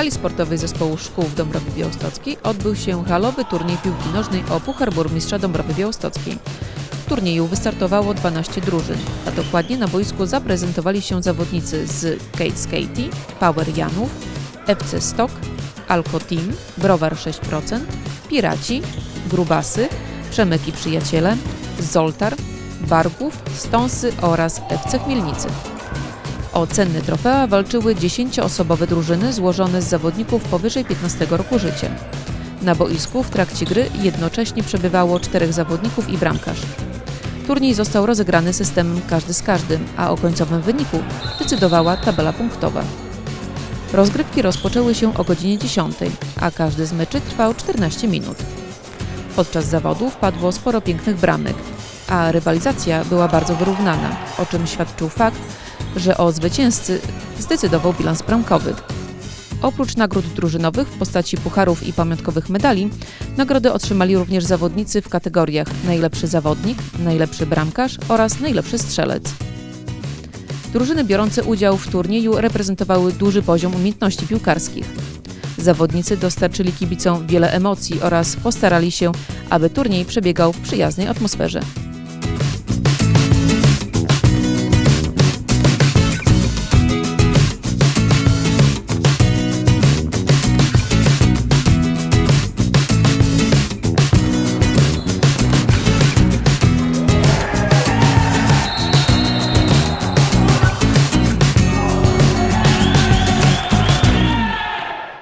hali sportowej zespołu szkół w Dąbrowie Białostockiej odbył się halowy turniej piłki nożnej o Puchar Burmistrza Dąbrowy Białostockiej. W turnieju wystartowało 12 drużyn, a dokładnie na boisku zaprezentowali się zawodnicy z Kate Skatey, Power Janów, FC Stok, Alco Team, Browar 6%, Piraci, Grubasy, Przemek i Przyjaciele, Zoltar, Barków, Stąsy oraz FC Chmielnicy. O cenne trofea walczyły 10-osobowe drużyny złożone z zawodników powyżej 15 roku życia. Na boisku w trakcie gry jednocześnie przebywało czterech zawodników i bramkarz. Turniej został rozegrany systemem każdy z każdym, a o końcowym wyniku decydowała tabela punktowa. Rozgrywki rozpoczęły się o godzinie 10, a każdy z meczy trwał 14 minut. Podczas zawodów padło sporo pięknych bramek, a rywalizacja była bardzo wyrównana, o czym świadczył fakt, że o zwycięzcy zdecydował bilans bramkowy. Oprócz nagród drużynowych w postaci pucharów i pamiątkowych medali, nagrody otrzymali również zawodnicy w kategoriach najlepszy zawodnik, najlepszy bramkarz oraz najlepszy strzelec. Drużyny biorące udział w turnieju reprezentowały duży poziom umiejętności piłkarskich. Zawodnicy dostarczyli kibicom wiele emocji oraz postarali się, aby turniej przebiegał w przyjaznej atmosferze.